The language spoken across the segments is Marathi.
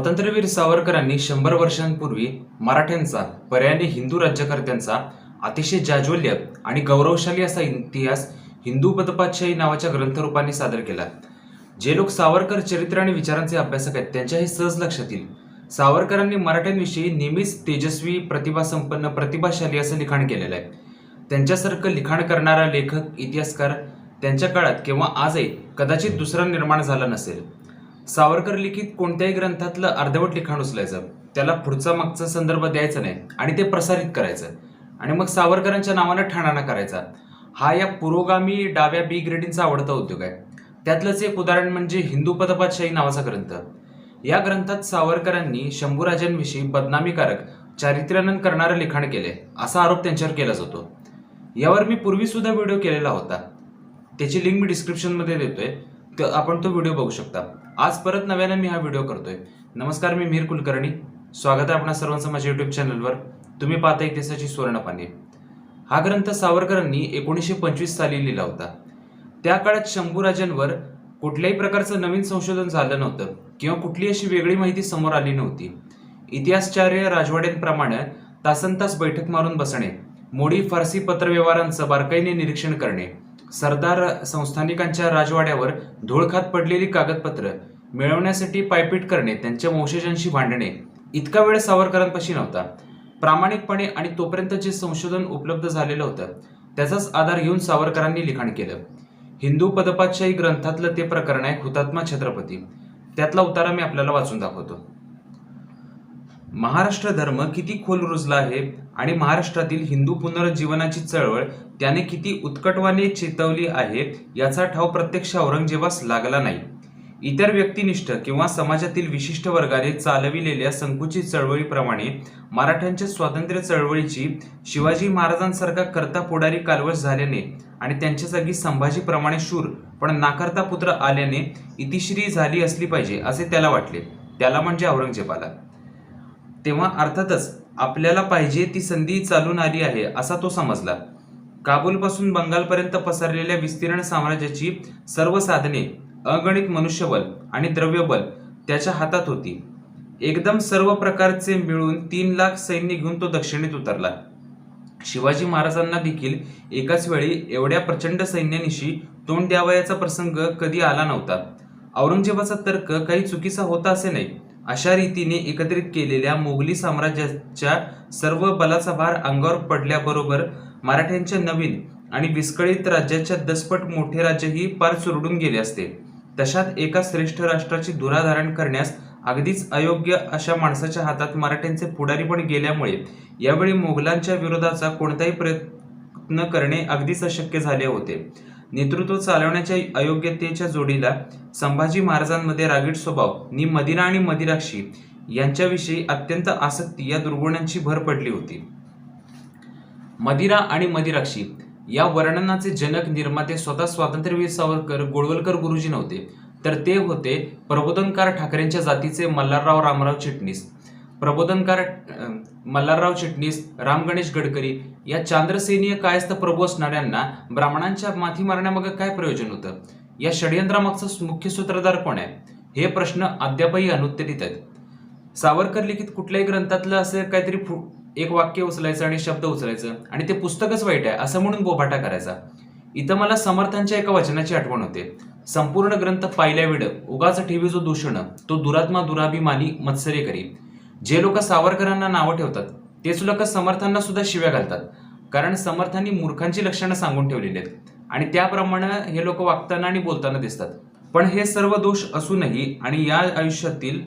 स्वातंत्र्यवीर सावरकरांनी शंभर वर्षांपूर्वी मराठ्यांचा पर्यायाने हिंदू राज्यकर्त्यांचा अतिशय जाज्वल्य आणि गौरवशाली असा इतिहास हिंदू पदपातशाही नावाच्या ग्रंथरूपाने सादर केला. जे लोक सावरकर चरित्र आणि विचारांचे अभ्यासक आहेत त्यांच्या हे सहज लक्षात येईल. सावरकरांनी मराठ्यांविषयी नेहमीच तेजस्वी प्रतिभासंपन्न प्रतिभाशाली असं लिखाण केलेलं आहे. त्यांच्यासारखं लिखाण करणारा लेखक इतिहासकार त्यांच्या काळात किंवा आजही कदाचित दुसरा निर्माण झाला नसेल. सावरकर लिखित कोणत्याही ग्रंथातलं अर्धवट लिखाण उचलायचं. त्याला पुढचा मागचा संदर्भ द्यायचा नाही आणि ते प्रसारित करायचं. आणि मग सावरकरांच्या नावानं ठाणाणा करायचा. हा या पुरोगामी डाव्या बी ग्रेडिंगचा आवडता उद्योग आहे. त्यातलंच एक उदाहरण म्हणजे हिंदू पदपातशाही नावाचा ग्रंथ. या ग्रंथात सावरकरांनी शंभूराजांविषयी बदनामीकारक चारित्र्यानंद करणारं लिखाण केले असा आरोप त्यांच्यावर केला जातो यावर मी पूर्वीसुद्धा व्हिडिओ केलेला होता. त्याची लिंक मी डिस्क्रिप्शनमध्ये देतोय. तर आपण तो व्हिडिओ बघू शकता. आज परत नव्याने मी हा व्हिडिओ करतोय. नमस्कार मी मीर कुलकर्णी. स्वागत आहे आपणा सर्वांचं माझ्या युट्यूब चॅनलवर तुम्ही पाहता इतिहासाची सुवर्णपाने हा ग्रंथ सावरकरांनी एकोणीसशे पंचवीस साली लिहिला होता. त्या काळात शंभूराजांवर कुठल्याही प्रकारचं नवीन संशोधन झालं नव्हतं किंवा कुठली अशी वेगळी माहिती समोर आली नव्हती. इतिहासचार्य राजवाड्यांप्रमाणे तासनतास बैठक मारून बसणे मोडी फारसी पत्रव्यवहारांचं बारकाईने निरीक्षण करणे सरदार संस्थानिकांच्या राजवाड्यावर धूळखात पडलेली कागदपत्र मिळवण्यासाठी पायपीट करणे त्यांच्या वंशजांशी भांडणे इतका वेळ सावरकरांपाशी नव्हता. प्रामाणिकपणे आणि तोपर्यंत जे संशोधन उपलब्ध झालेलं होतं त्याचाच आधार घेऊन सावरकरांनी लिखाण केलं. हिंदू पदपातशाही ग्रंथातलं ते प्रकरण आहे हुतात्मा छत्रपती. त्यातला उतारा मी आपल्याला वाचून दाखवतो. महाराष्ट्र धर्म किती खोल रुजला आहे आणि महाराष्ट्रातील हिंदू पुनरुज्जीवनाची चळवळ त्याने किती उत्कटवाने चेतवली आहे याचा ठाव प्रत्यक्ष औरंगजेबास लागला नाही. इतर व्यक्तिनिष्ठ किंवा समाजातील विशिष्ट वर्गाने चालविलेल्या संकुचित चळवळीप्रमाणे मराठ्यांच्या स्वातंत्र्य चळवळीची शिवाजी महाराजांसारखा करता पुढारी कालवश झाल्याने आणि त्यांच्या जागी संभाजीप्रमाणे शूर पण नाकारता पुत्र आल्याने इतिश्री झाली असली पाहिजे असे त्याला वाटले. त्याला म्हणजे औरंगजेबाला. तेव्हा अर्थातच आपल्याला पाहिजे ती संधी चालून आली आहे असा तो समजला. काबूलपासून बंगालपर्यंत पसरलेल्या विस्तीर्ण साम्राज्याची सर्व साधने अगणित मनुष्यबल आणि द्रव्यबल त्याच्या हातात होती. एकदम सर्व प्रकारचे मिळून तीन लाख सैन्य घेऊन तो दक्षिणेत उतरला. शिवाजी महाराजांना देखील एकाच वेळी एवढ्या प्रचंड सैन्यानिशी तोंड द्यावयाचा प्रसंग कधी आला नव्हता. औरंगजेबाचा तर्क काही चुकीचा होता असे नाही. अशा रीतीने एकत्रित केलेल्या मोगली साम्राज्याच्या सर्व बलाचा भार अंगावर पडल्याबरोबर मराठ्यांच्या नवीन आणि विस्कळीत राज्याच्या दसपट मोठे राज्यही पार चुरडून गेले असते. तशात एका श्रेष्ठ राष्ट्राची दुराधारण करण्यास अगदीच अयोग्य अशा माणसाच्या हातात मराठ्यांचे पुढारी पण गेल्यामुळे यावेळी मोगलांच्या विरोधाचा कोणताही प्रयत्न करणे अगदीच अशक्य झाले होते. नेतृत्व चालवण्याच्या अयोग्यतेच्या जोडीला संभाजी महाराजांमध्ये रागीट स्वभाव नि मदिरा आणि मदिराक्षी यांच्याविषयी अत्यंत आसक्ती या दुर्गुणांची भर पडली होती. मदिरा आणि मदिराक्षी या वर्णनाचे जनक निर्माते स्वतः स्वातंत्र्यवीर सावरकर गोळवलकर गुरुजी नव्हते तर ते होते प्रबोधनकार ठाकरेंच्या जातीचे मल्हारराव रामराव चिटणीस. प्रबोधनकार अं, मल्हारराव चिटणीस राम गणेश गडकरी या चांद्रसेनीय कायस्थ प्रभू असणाऱ्यांना ब्राह्मणांच्या माथी मारण्यामागे काय प्रयोजन होतं? या षडयंत्रामागचा मुख्य सूत्रधार कोण आहे? हे प्रश्न अद्यापही अनुत्तरित आहेत. सावरकर लिखित कुठल्याही ग्रंथातलं असं काहीतरी फु- एक वाक्य उचलायचं आणि शब्द उचलायचं आणि ते पुस्तकच वाईट आहे असं म्हणून बोभाटा करायचा. इथं मला समर्थांच्या एका वचनाची आठवण होते. संपूर्ण ग्रंथ पाहिल्या विड उगाच ठेवी जो दूषण तो दुरात्मा दुराभिमानी मत्सरे करी जे लोक सावरकरांना नावं ठेवतात तेच लोक समर्थांना सुद्धा शिव्या घालतात. कारण समर्थांनी मूर्खांची लक्षणं सांगून ठेवलेली आहेत. आणि त्याप्रमाणे हे लोक वागताना आणि बोलताना दिसतात. पण हे सर्व दोष असूनही आणि या आयुष्यातील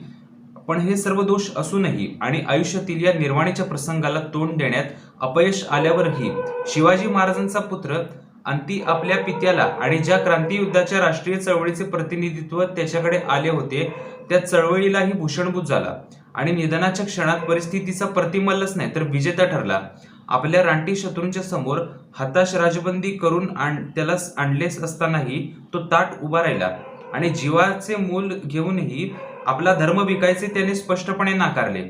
पण हे सर्व दोष असूनही आणि आयुष्यातील या निर्वाणीच्या प्रसंगाला तोंड देण्यात अपयश आल्यावरही शिवाजी महाराजांचा पुत्र अंती आपल्या पित्याला आणि ज्या क्रांतीयुद्धाच्या राष्ट्रीय चळवळीचे प्रतिनिधित्व त्याच्याकडे आले होते त्या चळवळीलाही भूषणभूत झाला. आणि निधनाच्या क्षणात परिस्थितीचा प्रतिमल्लच नाही तर विजेता ठरला. आपल्या रानटी शत्रूंच्या समोर हताश राजबंदी करून आण त्याला आणलेच असतानाही तो ताट उभा राहिला. आणि जीवाचे मूल घेऊनही आपला धर्म विकायचे त्याने स्पष्टपणे नाकारले.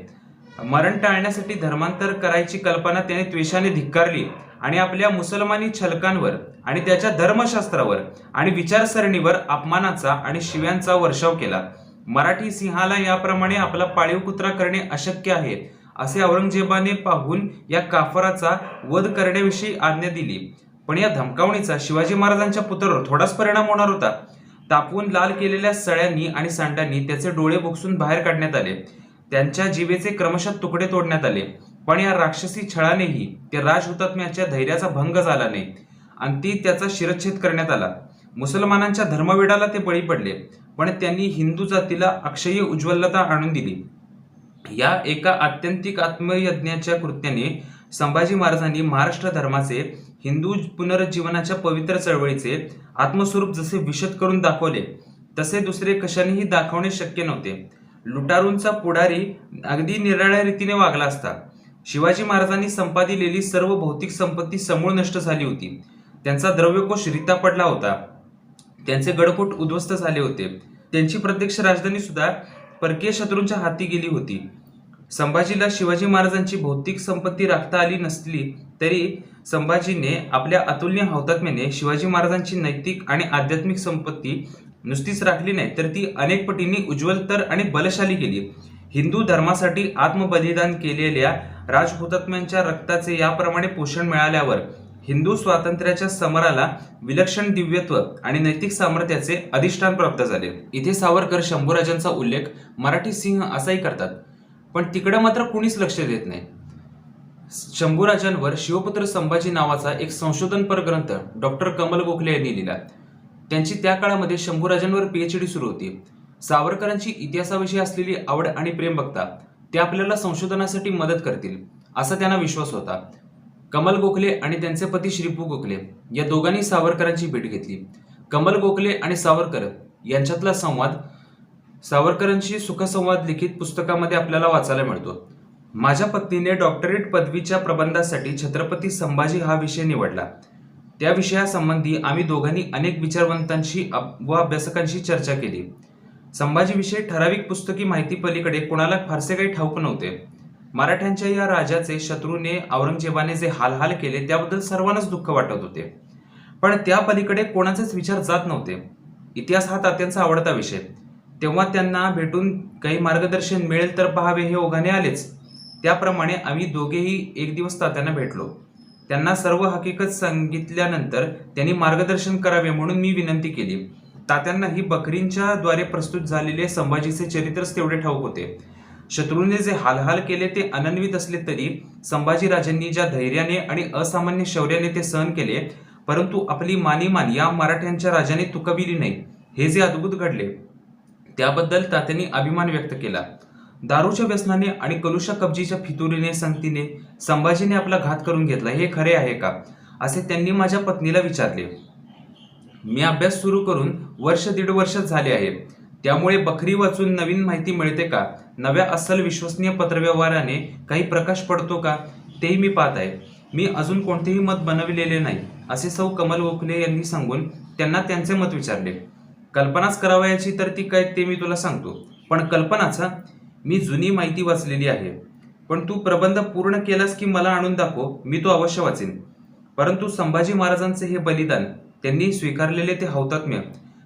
मरण टाळण्यासाठी धर्मांतर करायची कल्पना त्याने त्वेषाने धिक्कारली आणि आपल्या मुसलमानी छलकांवर आणि त्याच्या धर्मशास्त्रावर आणि विचारसरणीवर अपमानाचा आणि शिव्यांचा वर्षाव केला. मराठी सिंहाला याप्रमाणे आपला पाळीव कुत्रा करणे अशक्य आहे असे औरंगजेबाने पाहून या काफराचा वध करण्याविषयी आज्ञा दिली. पण या धमकावणीचा शिवाजी महाराजांच्या पुत्रावर थोडाच परिणाम होणार होता. तापवून लाल केलेल्या सळ्यांनी आणि सांडांनी त्याचे डोळे बोक्सून बाहेर काढण्यात आले. त्यांच्या जीवेचे क्रमशः तुकडे तोडण्यात आले. पण या राक्षसी छळानेही त्या राजहुतात्म्याच्या धैर्याचा भंग झाला नाही. आणि ती त्याचा शिरच्छेद करण्यात आला. मुसलमानांच्या धर्मविडाला ते बळी पडले. पण त्यांनी हिंदू जातीला अक्षय उज्ज्वलता आणून दिली. या एका आत्यंतिक आत्मयज्ञाच्या कृत्याने संभाजी महाराजांनी महाराष्ट्र धर्माचे हिंदू पुनरुज्जीवनाच्या पवित्र चळवळीचे आत्मस्वरूप जसे विशद करून दाखवले तसे दुसरे कशानेही दाखवणे शक्य नव्हते. लुटारूंचा पुढारी अगदी निराळ्या रीतीने वागला असता. शिवाजी महाराजांनी संपादिलेली सर्व भौतिक संपत्ती समूळ नष्ट झाली होती. त्यांचा द्रव्यकोश रिता पडला होता. त्यांचे गडकोट उद्ध्वस्त झाले होते. त्यांची प्रत्यक्ष राजधानी सुद्धा परकीय शत्रूंच्या हाती गेली होती. संभाजीला शिवाजी महाराजांची भौतिक संपत्ती राखता आली नसली तरी संभाजीने आपल्या अतुलनीय हौतात्म्याने शिवाजी महाराजांची नैतिक आणि आध्यात्मिक संपत्ती नुसतीच राखली नाही तर ती अनेक पटींनी उज्ज्वलतर आणि बलशाली केली. हिंदू धर्मासाठी आत्मबलिदान केलेल्या राजहुतात्म्यांच्या रक्ताचे याप्रमाणे पोषण मिळाल्यावर हिंदू स्वातंत्र्याच्या समराला विलक्षण दिव्यत्व आणि नैतिक सामर्थ्याचे अधिष्ठान प्राप्त झाले. इथे सावरकर शंभूराजांचा उल्लेख मराठी सिंह असाही करतात. पण तिकडं मात्र कुणीच लक्ष देत नाही. शंभूराजांवर शिवपुत्र संभाजी नावाचा एक संशोधनपर ग्रंथ डॉक्टर कमल गोखले यांनी लिहिला. त्यांची त्या काळामध्ये शंभूराजांवर पीएचडी सुरू होती. सावरकरांची इतिहासाविषयी असलेली आवड आणि प्रेम बघता ते आपल्याला संशोधनासाठी मदत करतील असा त्यांना विश्वास होता. कमल गोखले आणि त्यांचे पती श्रीपू गोखले या दोघांनी सावरकरांची भेट घेतली. कमल गोखले आणि सावरकर यांच्यातला संवाद सावरकरांशी सुखसंवाद लिखित पुस्तकामध्ये आपल्याला वाचायला मिळतो. माझ्या पत्नीने डॉक्टरेट पदवीच्या प्रबंधासाठी छत्रपती संभाजी हा विषय निवडला. त्या विषयासंबंधी आम्ही दोघांनी अनेक विचारवंतांशी अप- व अभ्यासकांशी चर्चा केली. संभाजीविषयी ठराविक पुस्तकी माहिती पलीकडे कोणाला फारसे काही ठाऊक नव्हते. मराठ्यांच्या या राजाचे शत्रूने औरंगजेबाने जे हालहाल केले त्याबद्दल सर्वांनाच दुःख वाटत होते. पण त्या पलीकडे कोणाचेच विचार जात नव्हते. इतिहास हा तात्यांचा आवडता विषय. तेव्हा त्यांना भेटून काही मार्गदर्शन मिळेल तर पहावे हे ओघाने आलेच. त्याप्रमाणे आम्ही दोघेही एक दिवस तात्यांना भेटलो. त्यांना सर्व हकीकत सांगितल्यानंतर त्यांनी मार्गदर्शन करावे म्हणून मी विनंती केली. तात्यांनाही बकरींच्या द्वारे प्रस्तुत झालेले संभाजीचे चरित्रच तेवढे ठाऊक होते. शत्रूने जे हालहाल केले ते अनन्वित असले तरी संभाजीराजांनी ज्या धैर्याने आणि असामान्य शौर्याने ते सहन केले परंतु आपली मानीमान या मराठ्यांच्या राजाने तुकविली नाही हे जे अद्भुत घडले त्याबद्दल तात्यांनी अभिमान व्यक्त केला. दारूच्या व्यसनाने आणि कलुषा कब्जीच्या फितुरीने संगतीने संभाजीने आपला घात करून घेतला हे खरे आहे का? असे त्यांनी माझ्या पत्नीला विचारले. मी अभ्यास सुरू करून वर्ष दीड वर्ष झाले आहे. त्यामुळे बकरी वाचून नवीन माहिती मिळते का? नव्या अस्सल विश्वसनीय पत्रव्यवहाराने काही प्रकाश पडतो का? तेही मी पाहत आहे. मी अजून कोणतेही मत बनविलेले नाही असे सौ कमल गोखले यांनी सांगून त्यांना त्यांचे मत विचारले. कल्पनाच करावयाची तर ती काय ते मी तुला सांगतो. पण कल्पनाचा मी जुनी माहिती वाचलेली आहे. पण तू प्रबंध पूर्ण केलास की मला आणून दाखव मी तो अवश्य वाचेन. परंतु संभाजी महाराजांचे हे बलिदान त्यांनी स्वीकारलेले ते हौतात्म्य.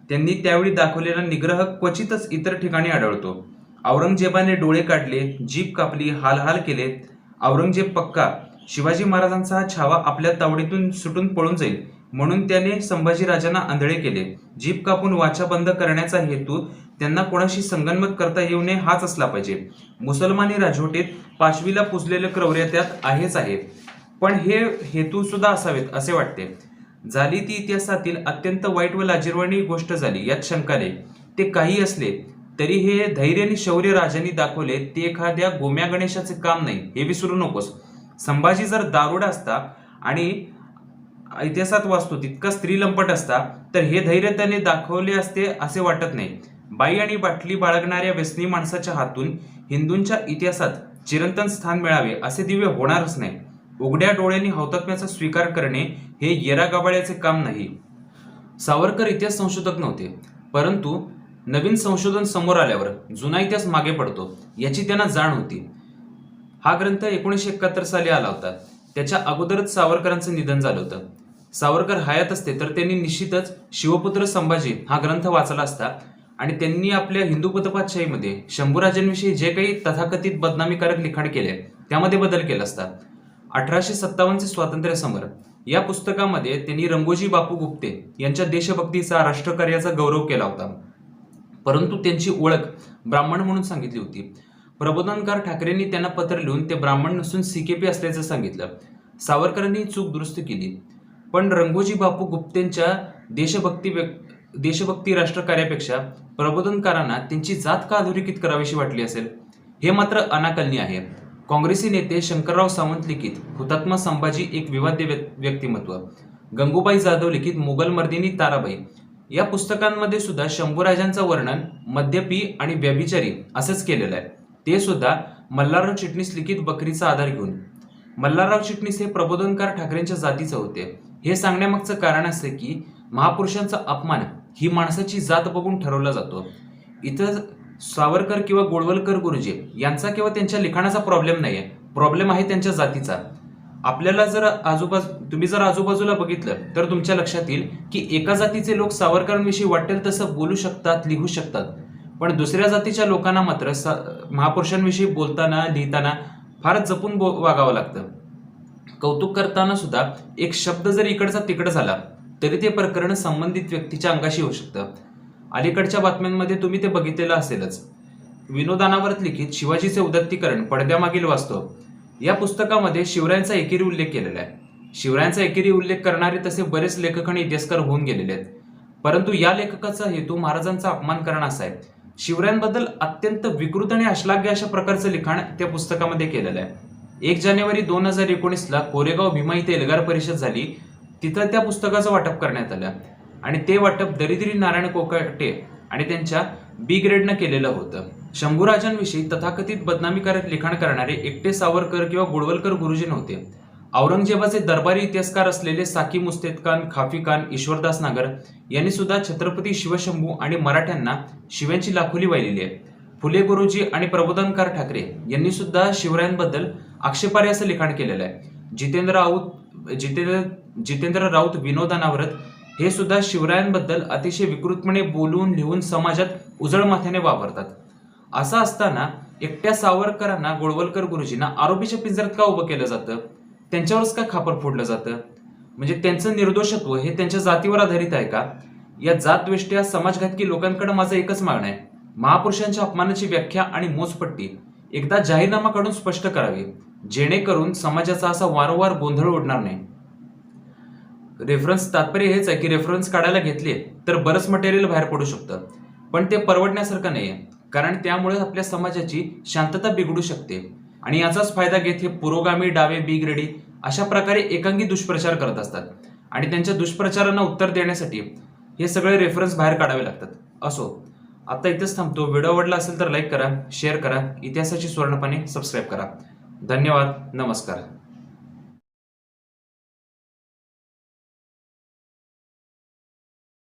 त्यांनी त्यावेळी दाखवलेला निग्रह क्वचितच इतर ठिकाणी आढळतो. औरंगजेबाने डोळे काढले जीप कापली हालहाल केले. औरंगजेब पक्का शिवाजी महाराजांचा हा छावा आपल्या तावडीतून सुटून पळून जाईल म्हणून त्याने संभाजीराजांना आंधळे केले. जीभ कापून वाचा बंद करण्याचा हेतू त्यांना कोणाशी संगनमत करता येऊ नये हाच असला पाहिजे. मुसलमानी राजवटीत पाचवीला पुजलेलं क्रौर्य त्यात आहेच आहे. पण हे हेतू सुद्धा असावेत असे वाटते. झाली ती इतिहासातील अत्यंत वाईट व लाजिरवाणी गोष्ट झाली. यात शंका नाही. ते काही असले तरी हे धैर्य आणि शौर्य राजांनी दाखवले ते एखाद्या गोम्या गणेशाचे काम नाही. हे विसरू नकोस. संभाजी जर दारुडा असता आणि इतिहासात वाचतो तितका स्त्री लंपट असता तर हे धैर्य त्याने दाखवले असते असे वाटत नाही. बाई आणि बाटली बाळगणाऱ्या व्यसनी माणसाच्या हातून हिंदूंच्या इतिहासात चिरंतन स्थान मिळावे असे दिव्य होणारच नाही. उघड्या डोळ्यांनी हौतात्म्याचा स्वीकार करणे हे येरागाबाळ्याचे काम नाही. सावरकर इतिहास संशोधक नव्हते परंतु नवीन संशोधन समोर आल्यावर जुना इतिहास मागे पडतो याची त्यांना जाण होती. हा ग्रंथ एकोणीसशे एकाहत्तर साली आला होता. त्याच्या अगोदरच सावरकरांचं निधन झालं होतं. सावरकर हयात असते तर त्यांनी निश्चितच शिवपुत्र संभाजी हा ग्रंथ वाचला असता आणि त्यांनी आपल्या हिंदू पदपातशाहीमध्ये शंभूराजांविषयी जे काही तथाकथित बदनामीकारक लिखाण केले त्यामध्ये बदल केला असता. अठराशे सत्तावन्नचे स्वातंत्र्य समर. या पुस्तकामध्ये त्यांनी रंगोजी बापू गुप्ते यांच्या देशभक्तीचा राष्ट्रकार्याचा गौरव केला होता. परंतु त्यांची ओळख ब्राह्मण म्हणून सांगितली होती. प्रबोधनकार ठाकरेंनी त्यांना पत्र लिहून ते ब्राह्मण नसून सीकेपी असल्याचं सांगितलं. सावरकरांनी चूक दुरुस्त केली. पण रंगोजी बापू गुप्तेंच्या देशभक्ती देशभक्ती राष्ट्रकार्यापेक्षा प्रबोधनकारांना त्यांची जात का अधोरेखित करावीशी वाटली असेल? हे मात्र अनाकलनीय आहे. काँग्रेसी नेते शंकरराव सावंत लिखित हुतात्मा संभाजी एक विवाद्य व्यक्तिमत्व गंगूबाई जाधव लिखित मुघल मर्दिनी ताराबाई. या पुस्तकांमध्ये सुद्धा शंभूराजांचं वर्णन मद्यपी आणि व्यभिचारी असंच केलेलं आहे. ते सुद्धा मल्हारराव चिटणीस लिखित बकरीचा आधार घेऊन. मल्हारराव चिटणीस हे प्रबोधनकार ठाकरेंच्या जातीचं होते. हे सांगण्यामागचं कारण असं की महापुरुषांचा अपमान ही माणसाची जात बघून ठरवला जातो. इथं सावरकर किंवा गोळवलकर गुरुजी यांचा किंवा त्यांच्या लिखाणाचा प्रॉब्लेम नाही आहे प्रॉब्लेम आहे त्यांच्या जातीचा. आपल्याला जर आजूबाजू तुम्ही जर आजूबाजूला बघितलं तर तुमच्या लक्षात येईल की एका जातीचे लोक सावरकरांविषयी वाटेल तसं बोलू शकतात लिहू शकतात. पण दुसऱ्या जातीच्या लोकांना मात्र सा महापुरुषांविषयी बोलताना लिहिताना फारच जपून बो वागावं लागतं. कौतुक करताना सुद्धा एक शब्द जर इकडचा तिकडं झाला तरी ते प्रकरण संबंधित व्यक्तीच्या अंगाशी होऊ शकतं. अलीकडच्या बातम्यांमध्ये तुम्ही ते बघितलेलं असेलच. विनोदानावर लिखित शिवाजीचे उदत्तीकरण पडद्यामागील वास्तव. या पुस्तकामध्ये शिवरायांचा एकेरी उल्लेख केलेला आहे. शिवरायांचा एकेरी उल्लेख करणारे तसे बरेच लेखक आणि इतिहासकार होऊन गेलेले आहेत. परंतु या लेखकाचा हेतू महाराजांचा अपमान करणं असा आहे. शिवरायांबद्दल अत्यंत विकृत आणि अश्लाघ्य अशा प्रकारचं लिखाण त्या पुस्तकामध्ये केलेलं आहे. एक जानेवारी दोन हजार एकोणीसला कोरेगाव भीमा इथे एल्गार परिषद झाली. तिथं त्या पुस्तकाचं वाटप करण्यात आलं. आणि ते वाटप दरिद्री नारायण कोकाटे आणि त्यांच्या बी ग्रेडनं केलेलं होतं. शंभूराजांविषयी तथाकथित बदनामीकारक लिखाण करणारे एकटे सावरकर किंवा गुडवलकर गुरुजी नव्हते. औरंगजेबाचे दरबारी इतिहासकार असलेले साकी मुस्तेद खान खाफी खान ईश्वरदास नागर यांनी सुद्धा छत्रपती शिवशंभू आणि मराठ्यांना शिव्यांची लाखोली वाहिलेली आहे. फुले गुरुजी आणि प्रबोधनकार ठाकरे यांनी सुद्धा शिवरायांबद्दल आक्षेपार्ह असं लिखाण केलेलं आहे. जितेंद्र राऊत जितेंद्र जितेंद्र राऊत विनोदानावरत हे सुद्धा शिवरायांबद्दल अतिशय विकृतपणे बोलून लिहून समाजात उजळ माथ्याने वापरतात असं असताना एकट्या सावरकरांना गोळवलकर गुरुजींना आरोपीच्या पिंजऱ्यात का उभं केलं जातं? त्यांच्यावरच का खापर फोडलं जातं? म्हणजे त्यांचं निर्दोषत्व हे त्यांच्या जातीवर आधारित आहे का? या जातद्वेष्ट्या समाजघातकी लोकांकडे माझं एकच मागणं आहे. महापुरुषांच्या अपमानाची व्याख्या आणि मोजपट्टी एकदा जाहीरनामा काढून स्पष्ट करावी. जेणेकरून समाजाचा असा वारंवार गोंधळ उडणार नाही. रेफरन्स तात्पर्य हेच आहे की रेफरन्स काढायला घेतले तर बरंच मटेरियल बाहेर पडू शकतं. पण ते परवडण्यासारखं नाही आहे कारण त्यामुळे आपल्या समाजाची शांतता बिघडू शकते. आणि याचाच फायदा घेत हे पुरोगामी डावे बिग्रेडी अशा प्रकारे एकांगी दुष्प्रचार करत असतात. आणि त्यांच्या दुष्प्रचारांना उत्तर देण्यासाठी हे सगळे रेफरन्स बाहेर काढावे लागतात. असो आता इथंच थांबतो. व्हिडिओ आवडला असेल तर लाईक करा शेअर करा. इतिहासाची सुवर्णपणे सबस्क्राईब करा. धन्यवाद. नमस्कार.